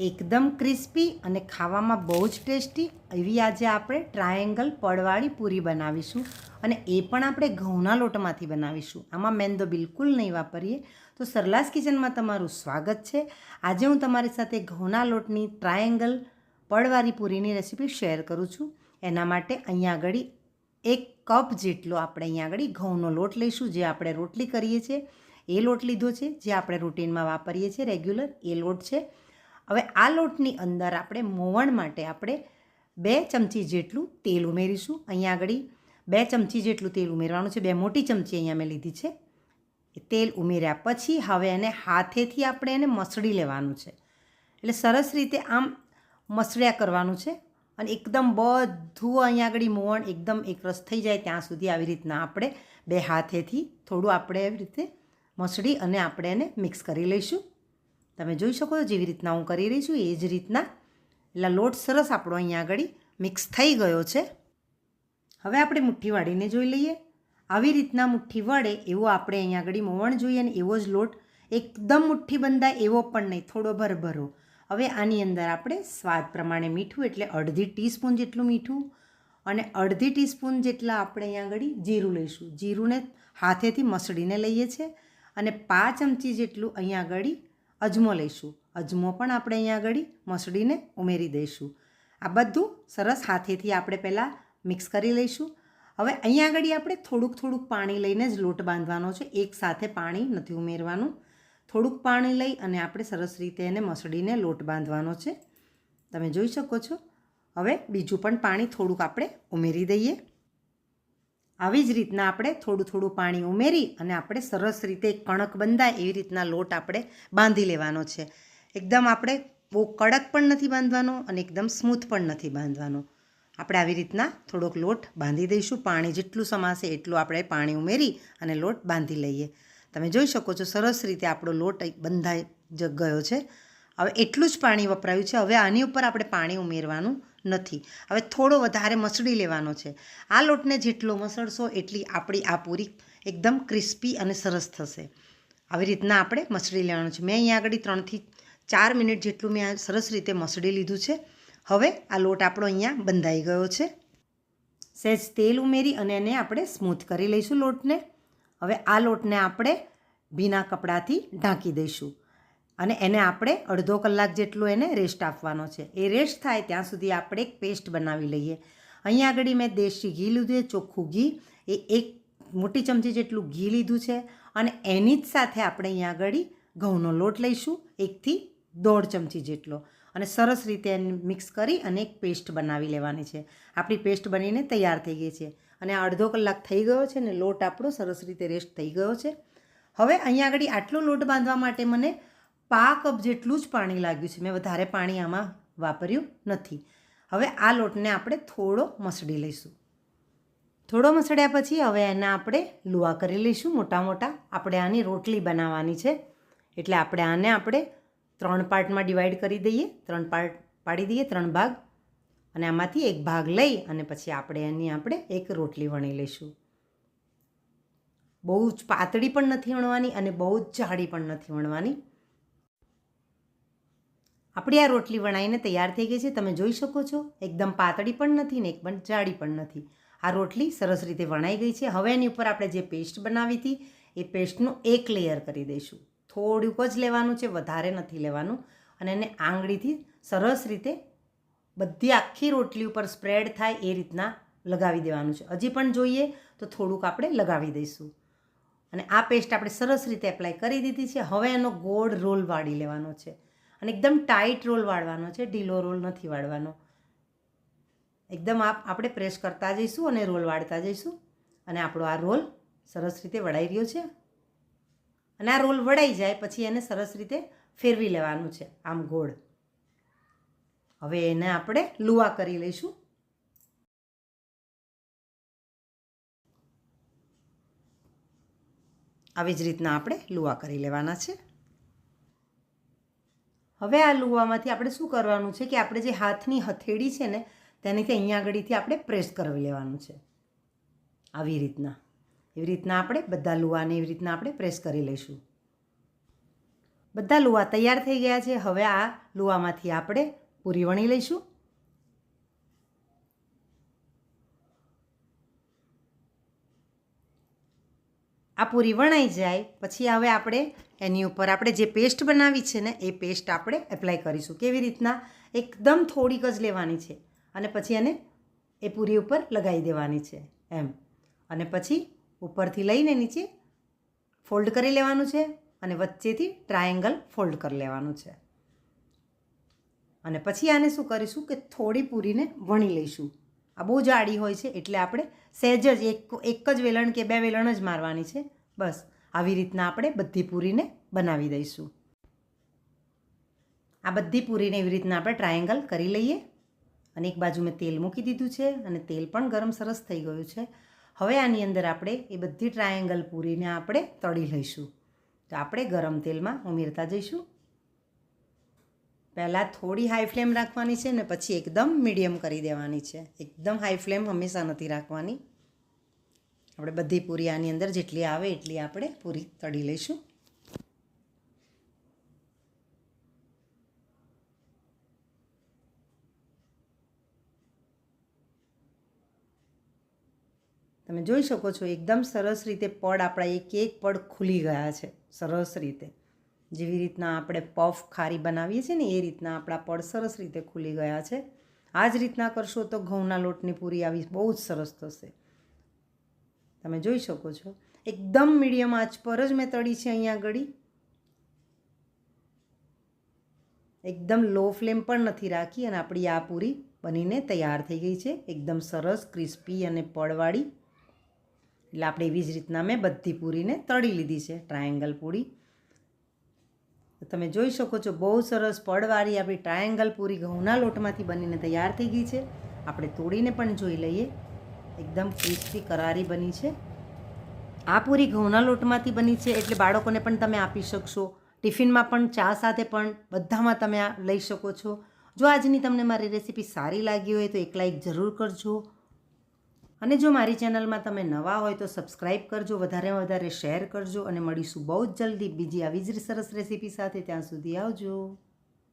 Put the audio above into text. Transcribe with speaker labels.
Speaker 1: એકદમ ક્રિસ્પી અને ખાવામાં બહુ જ ટેસ્ટી એવી આજે આપણે ટ્રાયેંગલ પડવાળી પૂરી બનાવીશું. અને એ પણ આપણે ઘઉંના લોટમાંથી બનાવીશું. આમાં મેંદો બિલકુલ નહીં વાપરીએ. તો સરલાસ કિચનમાં તમારું સ્વાગત છે. આજે હું તમારી સાથે ઘઉંના લોટની ટ્રાયેંગલ પડવાળી પૂરીની રેસીપી શેર કરું છું. એના માટે અહીંયા આગળ એક કપ જેટલો આપણે અહીંયા આગળ ઘઉંનો લોટ લઈશું, જે આપણે રોટલી કરીએ છીએ. એ લોટ લીધો છે, જે આપણે રૂટીનમાં વાપરીએ છીએ, રેગ્યુલર એ લોટ છે. હવે આ લોટની અંદર આપણે મોવણ માટે આપણે બે ચમચી જેટલું તેલ ઉમેરીશું. અહીંયા આગળ બે ચમચી જેટલું તેલ ઉમેરવાનું છે. બે મોટી ચમચી અહીંયા મેં લીધી છે. તેલ ઉમેર્યા પછી હવે એને હાથેથી આપણે એને મસળી લેવાનું છે. એટલે સરસ રીતે આમ મસળ્યા કરવાનું છે અને એકદમ બધું અહીંયા આગળ મોવણ એકદમ એકરસ થઈ જાય ત્યાં સુધી આવી રીતના આપણે બે હાથેથી થોડું આપણે એવી રીતે મસળી અને આપણે એને મિક્સ કરી લઈશું. તમે જોઈ શકો છો જેવી રીતના હું કરી રહી છું, એ જ રીતના એટલે લોટ સરસ આપણો અહીંયા આગળ મિક્સ થઈ ગયો છે. હવે આપણે મુઠ્ઠી વાળીને જોઈ લઈએ. આવી રીતના મુઠ્ઠી વળે એવો આપણે અહીંયા આગળ મોવણ જોઈએ અને એવો જ લોટ એકદમ મુઠ્ઠી બંધાય એવો પણ નહીં, થોડો ભરભરો. હવે આની અંદર આપણે સ્વાદ પ્રમાણે મીઠું, એટલે અડધી ટીસ્પૂન જેટલું મીઠું અને અડધી ટીસ્પૂન જેટલા આપણે અહીંયા આગળ જીરું લઈશું. જીરુંને હાથેથી મસળીને લઈએ છીએ અને પાંચ ચમચી જેટલું અહીંયા આગળ અજમો લઈશું. અજમો પણ આપણે અહીંયા આગળ મસળીને ઉમેરી દઈશું. આ બધું સરસ હાથેથી આપણે પહેલાં મિક્સ કરી લઈશું. હવે અહીંયા આગળ આપણે થોડુંક થોડુંક પાણી લઈને જ લોટ બાંધવાનો છે. એક સાથે પાણી નથી ઉમેરવાનું. થોડુંક પાણી લઈ અને આપણે સરસ રીતે એને મસળીને લોટ બાંધવાનો છે. તમે જોઈ શકો છો. હવે બીજું પણ પાણી થોડુંક આપણે ઉમેરી દઈએ. આવી જ રીતના આપણે થોડું થોડું પાણી ઉમેરી અને આપણે સરસ રીતે કણક બંધાય એવી રીતના લોટ આપણે બાંધી લેવાનો છે. એકદમ આપણે બહુ કડક પણ નથી બાંધવાનો અને એકદમ સ્મૂથ પણ નથી બાંધવાનો. આપણે આવી રીતના થોડોક લોટ બાંધી દઈશું. પાણી જેટલું સમાશે એટલું આપણે પાણી ઉમેરી અને લોટ બાંધી લઈએ. તમે જોઈ શકો છો સરસ રીતે આપણો લોટ બંધાઈ ગયો છે. હવે એટલું જ પાણી વપરાયું છે. હવે આની ઉપર આપણે પાણી ઉમેરવાનું નથી. હવે થોડો વધારે મસળી લેવાનો છે. આ લોટને જેટલો મસળશો એટલી આપણી આ પૂરી એકદમ ક્રિસ્પી અને સરસ થશે. આવી રીતના આપણે મસળી લેવાનું છે. મેં અહીંયા આગળ ત્રણથી ચાર મિનિટ જેટલું મેં આ સરસ રીતે મસળી લીધું છે. હવે આ લોટ આપણો અહીંયા બંધાઈ ગયો છે. સહેજ તેલ ઉમેરી અને એને આપણે સ્મૂથ કરી લઈશું લોટને. હવે આ લોટને આપણે ભીના કપડાથી ઢાંકી દઈશું. અને એને આપણે અડધો કલાક જેટલું એને રેસ્ટ આપવાનો છે. એ રેસ્ટ થાય ત્યાં સુધી આપણે એક પેસ્ટ બનાવી લઈએ. અહીંયા આગળ મેં દેશી ઘી લીધું છે ચોખ્ખું ઘી. એ એક મોટી ચમચી જેટલું ઘી લીધું છે અને એની જ સાથે આપણે અહીંયા આગળ ઘઉંનો લોટ લઈશું, એકથી દોઢ ચમચી જેટલો. અને સરસ રીતે એને મિક્સ કરી અને એક પેસ્ટ બનાવી લેવાની છે. આપણી પેસ્ટ બનીને તૈયાર થઈ ગઈ છે. અને અડધો કલાક થઈ ગયો છે ને લોટ આપણો સરસ રીતે રેસ્ટ થઈ ગયો છે. હવે અહીંયા આગળ આટલો લોટ બાંધવા માટે મને પા કપ જેટલું જ પાણી લાગ્યું છે. મેં વધારે પાણી આમાં વાપર્યું નથી. હવે આ લોટને આપણે થોડો મસળી લઈશું. થોડો મસળ્યા પછી હવે એના આપણે લુવા કરી લઈશું. મોટા મોટા આપણે આની રોટલી બનાવવાની છે. એટલે આપણે આને આપણે ત્રણ પાર્ટમાં ડિવાઈડ કરી દઈએ. ત્રણ પાર્ટ પાડી દઈએ, ત્રણ ભાગ. અને આમાંથી એક ભાગ લઈ અને પછી આપણે એની આપણે એક રોટલી વણી લઈશું. બહુ જ પાતળી પણ નથી વણવાની અને બહુ જ જાડી પણ નથી વણવાની. આપણી આ રોટલી વણાઈને તૈયાર થઈ ગઈ છે. તમે જોઈ શકો છો. એકદમ પાતળી પણ નથી ને એકદમ જાડી પણ નથી. આ રોટલી સરસ રીતે વણાઈ ગઈ છે. હવે એની ઉપર આપણે જે પેસ્ટ બનાવી હતી, એ પેસ્ટનું એક લેયર કરી દઈશું. થોડુંક જ લેવાનું છે, વધારે નથી લેવાનું. અને એને આંગળીથી સરસ રીતે બધી આખી રોટલી ઉપર સ્પ્રેડ થાય એ રીતના લગાવી દેવાનું છે. હજી પણ જોઈએ તો થોડુંક આપણે લગાવી દઈશું. અને આ પેસ્ટ આપણે સરસ રીતે એપ્લાય કરી દીધી છે. હવે એનો ગોળ રોલ વાળી લેવાનો છે. અને એકદમ ટાઈટ રોલ વાળવાનો છે, ઢીલો રોલ નથી વાળવાનો. એકદમ આપ, આપણે પ્રેસ કરતા જઈશું અને રોલ વાળતા જઈશું. અને આપણો આ રોલ સરસ રીતે વળાઈ રહ્યો છે. અને આ રોલ વળાઈ જાય પછી એને સરસ રીતે ફેરવી લેવાનું છે, આમ ગોળ. હવે એને આપણે લુવા કરી લઈશું. આવી જ રીતના આપણે લુવા કરી લેવાના છે. હવે આ લુવામાંથી આપણે શું કરવાનું છે કે આપણે જે હાથની હથેળી છે ને, તેનીથી અહીંયા આગળથી આપણે પ્રેસ કરી લેવાનું છે. આવી રીતના. એવી રીતના આપણે બધા લુવાને એવી રીતના આપણે પ્રેસ કરી લઈશું. બધા લુવા તૈયાર થઈ ગયા છે. હવે આ લુવામાંથી આપણે પૂરી વણી લઈશું. આ પૂરી વણાઈ જાય, પછી હવે આપણે એની ઉપર આપણે જે પેસ્ટ બનાવી છે ને, એ પેસ્ટ આપણે એપ્લાય કરીશું. કેવી રીતના? એકદમ થોડીક જ લેવાની છે. અને પછી એને એ પૂરી ઉપર લગાવી દેવાની છે, એમ. અને પછી ઉપરથી લઈને નીચે ફોલ્ડ કરી લેવાનું છે અને વચ્ચેથી ટ્રાયેંગલ ફોલ્ડ કરી લેવાનું છે. અને પછી આને શું કરીશું કે થોડી પૂરીને વણી લઈશું. આ બહુ જાડી હોય છે એટલે આપણે સહેજ જ એક એક જ વેલણ કે બે વેલણ જ મારવાની છે. બસ, આવી રીતના આપણે બધી પૂરીને બનાવી દઈશું. આ બધી પૂરીને એવી રીતના આપણે ટ્રાયેંગલ કરી લઈએ. અને એક બાજુ મેં તેલ મૂકી દીધું છે અને તેલ પણ ગરમ સરસ થઈ ગયું છે. હવે આની અંદર આપણે એ બધી ટ્રાયેંગલ પૂરીને આપણે તળી લઈશું. તો આપણે ગરમ તેલમાં ઉમેરતા જઈશું. પહેલાં થોડી હાઈ ફ્લેમ રાખવાની છે ને પછી એકદમ મીડિયમ કરી દેવાની છે. એકદમ હાઈ ફ્લેમ હંમેશા નથી રાખવાની. આપણે બધી પૂરી આની અંદર જેટલી આવે એટલી આપણે પૂરી તળી લઈશું. તમે જોઈ શકો છો, એકદમ સરસ રીતે પડ, આપણા એક એક પડ ખુલી ગયા છે. સરસ રીતે. જેવી રીતના આપણે પફ ખારી બનાવીએ છીએ ને, એ રીતના આપણા પડ સરસ રીતે ખુલી ગયા છે. આ જ રીતના કરશો તો ઘઉંના લોટની પૂરી આવી બહુ જ સરસ થશે. તમે જોઈ શકો છો. એકદમ મીડિયમ આંચ પર જ મેં તળી છે અહીંયા ગળી એકદમ લો ફ્લેમ પણ નથી રાખી અને આપણી આ પૂરી બનીને તૈયાર થઈ ગઈ છે. એકદમ સરસ, ક્રિસ્પી અને પડવાળી એટલે આપણે એવી જ રીતના મેં બધી પૂરીને તળી લીધી છે. ટ્રાયેંગલ પૂરી. તમે જોઈ શકો છો, બહુ સરસ પડવાળી આપણી ટ્રાયેંગલ પૂરી ઘઉંના લોટમાંથી બનીને તૈયાર થઈ ગઈ છે. આપણે તોડીને પણ જોઈ લઈએ. એકદમ ક્રિસ્પી કરારી બની છે. આ પૂરી ઘઉંના લોટમાંથી બની છે એટલે બાળકોને પણ તમે આપી શકશો. ટિફિનમાં પણ, ચા સાથે પણ, બધામાં તમે આ લઈ શકો છો. જો આજની તમને મારી રેસીપી સારી લાગી હોય તો એક લાઈક જરૂર કરજો. અને જો મારી ચેનલમાં તમે નવા હોય તો સબસ્ક્રાઈબ કરજો વધારે વધારે શેર કરજો અને મળીશું બહુ જ જલ્દી બીજી આવી જ સરસ રેસીપી સાથે. ત્યાં સુધી આવજો.